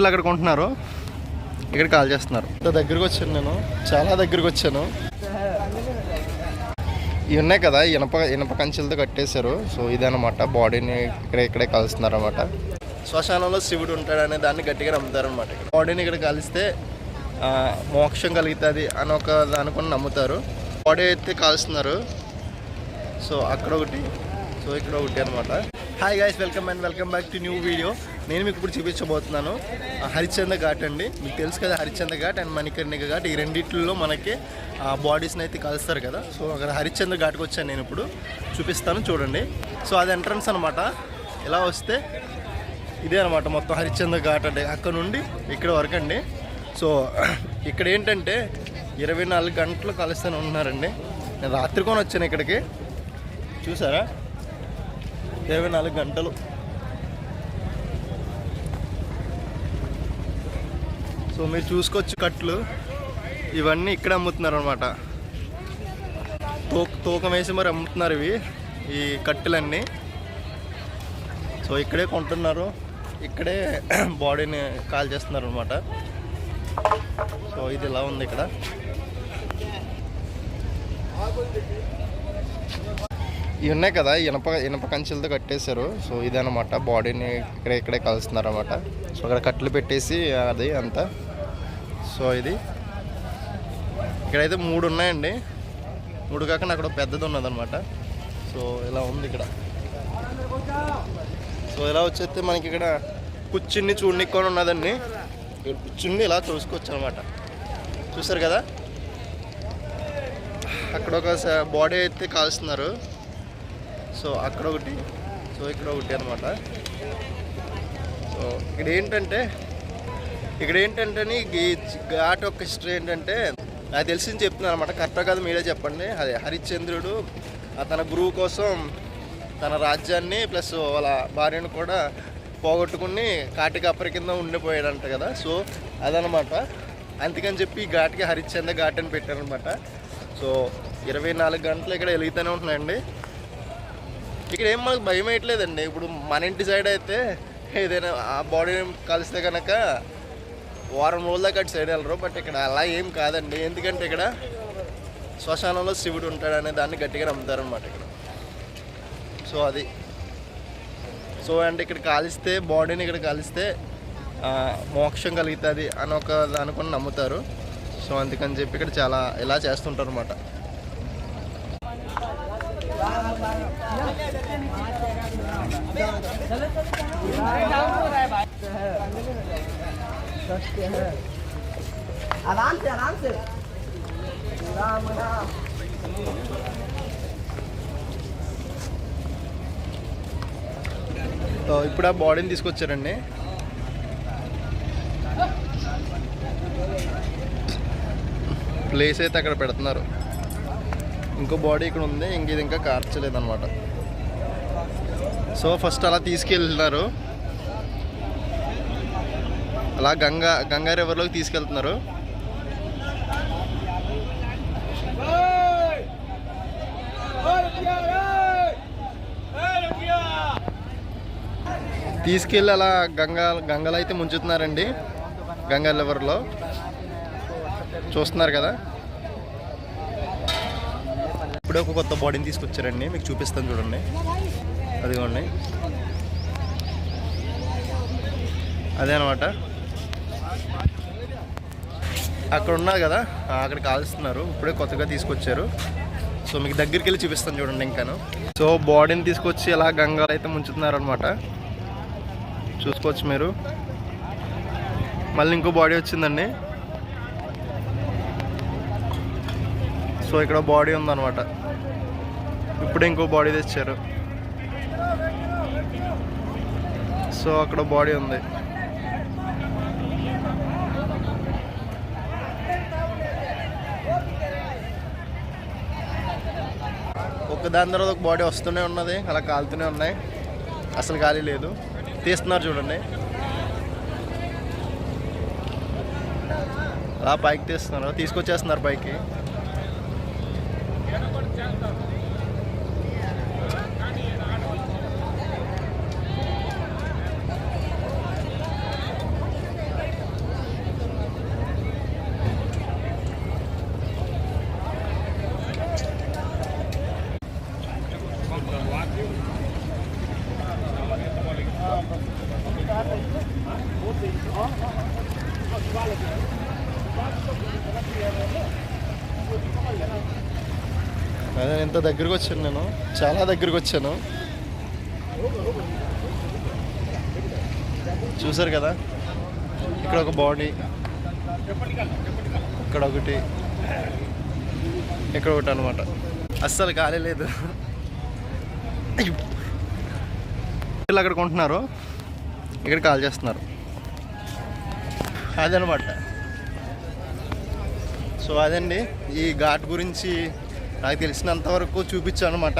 పిల్లలు అక్కడ కొంటున్నారు ఇక్కడ కాల్ చేస్తున్నారు. ఇంత దగ్గరికి వచ్చాను నేను. చాలా దగ్గరికి వచ్చాను. ఇవి ఉన్నాయి కదా ఇనప ఇనప కంచెలతో కట్టేశారు. సో ఇదనమాట బాడీని ఇక్కడ ఇక్కడే కలుస్తున్నారు అనమాట శ్మశానంలో శివుడు ఉంటాడనే దాన్ని గట్టిగా నమ్ముతారనమాట ఇక్కడ. బాడీని ఇక్కడ కలిస్తే మోక్షం కలుగుతుంది అని ఒక దానికొని నమ్ముతారు. బాడీ అయితే కాలుస్తున్నారు. సో అక్కడ ఒకటి సో ఇక్కడ ఒకటి అనమాట hi guys welcome and welcome back to new video నేను మీకు ఇప్పుడు చూపించబోతున్నాను. ఆ హరిశ్చంద్ర ఘాట్ అండి. మీకు తెలుసు కదా హరిశ్చంద్ర ఘాట్ అండ్ మణికర్ణిక ఘాట్. ఈ రెండిట్లో మనకి ఆ బాడీస్ని అయితే కలుస్తారు కదా. సో అక్కడ హరిశ్చంద్ర ఘాట్కి వచ్చాను నేను ఇప్పుడు. చూపిస్తాను చూడండి. సో అది ఎంట్రన్స్ అనమాట ఇలా వస్తే ఇదే అనమాట మొత్తం హరిశ్చంద్ర ఘాట్ అంటే అక్కడ నుండి ఇక్కడ వరకు అండి. సో ఇక్కడ ఏంటంటే ఇరవై నాలుగు గంటలు కలుస్తూనే ఉన్నారండి. నేను రాత్రి కొని వచ్చాను ఇక్కడికి. చూసారా? ఇరవై నాలుగు గంటలు. సో మీరు చూసుకోవచ్చు కట్లు. ఇవన్నీ ఇక్కడ అమ్ముతున్నారు అనమాట తోక తూకం వేసి మరి అమ్ముతున్నారు ఇవి ఈ కట్టెలన్నీ. సో ఇక్కడే కొంటున్నారు. ఇక్కడే బాడీని కాల్ చేస్తున్నారు అనమాట సో ఇది ఇలా ఉంది ఇక్కడ. ఇవి ఉన్నాయి కదా ఇనప ఇనప కంచెలతో కట్టేశారు. సో ఇదనమాట బాడీని ఇక్కడ ఇక్కడే కలుస్తున్నారు అనమాట సో అక్కడ కట్లు పెట్టేసి అది అంతా సో ఇది. ఇక్కడైతే మూడు ఉన్నాయండి. మూడు కాకుండా అక్కడ పెద్దది ఉన్నదన్నమాట. సో ఇలా ఉంది ఇక్కడ. సో ఇలా వచ్చేస్తే మనకి ఇక్కడ కూర్చుని కూడా ఉన్నదండి. ఇక్కడ కూర్చుని ఇలా చూసుకోవచ్చు అనమాట చూసారు కదా? అక్కడ ఒక బాడీ అయితే కాల్స్తున్నారు. సో అక్కడ ఒకటి సో ఇక్కడ ఒకటి అనమాట సో ఇక్కడ ఏంటంటే ఇక్కడ ఏంటంటే ఈ ఘాట్ యొక్క హిస్టరీ ఏంటంటే నాకు తెలిసింది చెప్తున్నాను అనమాట కరెక్టా కాదు మీరే చెప్పండి. అదే హరిశ్చంద్రుడు ఆ తన గురువు కోసం తన రాజ్యాన్ని ప్లస్ వాళ్ళ భార్యను కూడా పోగొట్టుకుని కాటికి కప్పరి కింద ఉండిపోయాడంట కదా. సో అదనమాట అందుకని చెప్పి ఈ ఘాట్కి హరిశ్చంద్ర ఘాట్ అని పెట్టారనమాట సో ఇరవై నాలుగు గంటలు ఇక్కడ వెలుగుతూనే ఉంటున్నాయండి. ఇక్కడ ఏం మనకు భయం వేయట్లేదండి. ఇప్పుడు మన ఇంటి సైడ్ అయితే ఏదైనా ఆ బాడీని కలిస్తే కనుక వారం రోజుల దాకా అటు సైడ్ వెళ్ళరు బట్ ఇక్కడ అలా ఏం కాదండి. ఎందుకంటే ఇక్కడ శ్మశానంలో శివుడు ఉంటాడు అనే దాన్ని గట్టిగా నమ్ముతారనమాట ఇక్కడ. సో అది. సో అంటే ఇక్కడ కాలిస్తే బాడీని ఇక్కడ కాలిస్తే మోక్షం కలుగుతుంది అని ఒక దానికొని నమ్ముతారు. సో అందుకని చెప్పి ఇక్కడ చాలా ఇలా చేస్తుంటారు అనమాట Avance, ఇప్పుడు ఆ బాడీని తీసుకొచ్చారండి. ప్లేస్ అయితే అక్కడ పెడుతున్నారు. ఇంకో బాడీ ఇక్కడ ఉంది ఇంక ఇది ఇంకా కార్చలేదు అనమాట సో ఫస్ట్ అలా తీసుకెళ్ళినారు అలా గంగా గంగా రివర్లోకి తీసుకెళ్తున్నారు. తీసుకెళ్ళి అలా గంగా గంగలో అయితే ముంచుతున్నారండి. గంగా లివర్లో చూస్తున్నారు కదా. ఇప్పుడే ఒక కొత్త బాడీని తీసుకొచ్చారండి. మీకు చూపిస్తాను చూడండి. అదిగోండి. అదే అనమాట అక్కడ ఉన్నారు కదా అక్కడ కాల్స్తున్నారు. ఇప్పుడే కొత్తగా తీసుకొచ్చారు. సో మీకు దగ్గరికి వెళ్ళి చూపిస్తాను చూడండి ఇంకాను. సో బాడీని తీసుకొచ్చి ఎలా గంగాలు అయితే ముంచుతున్నారు అనమాట చూసుకోవచ్చు మీరు. మళ్ళీ ఇంకో బాడీ వచ్చిందండి. సో ఇక్కడ బాడీ ఉందన్నమాట. ఇప్పుడే ఇంకో బాడీ తెచ్చారు. సో అక్కడ బాడీ ఉంది. దాని తర్వాత ఒక బాడీ వస్తూనే ఉన్నది అలా కాలుతూనే ఉన్నాయి. అసలు ఖాళీ లేదు. తీస్తున్నారు చూడండి. అలా పైకి తీస్తున్నారు. తీసుకొచ్చేస్తున్నారు పైకి అదే ఎంత దగ్గరకు వచ్చాను నేను. చాలా దగ్గరకు వచ్చాను. చూసారు కదా? ఇక్కడ ఒక బాడీ. ఇక్కడ ఒకటి. ఇక్కడ ఒకటి అనమాట అస్సలు ఖాళీ లేదు. పిల్లలు వీళ్ళు అక్కడ కొంటున్నారు. ఇక్కడ కాల్ చేస్తున్నారు. అదనమాట సో అదండి ఈ ఘాట్ గురించి నాకు తెలిసినంత వరకు చూపించాను అనమాట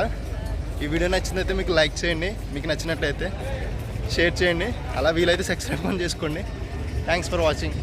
ఈ వీడియో నచ్చిందైతే మీకు లైక్ చేయండి మీకు నచ్చినట్లయితే షేర్ చేయండి అలా వీలైతే సబ్స్క్రైబ్ చేసుకోండి థ్యాంక్స్ ఫర్ వాచింగ్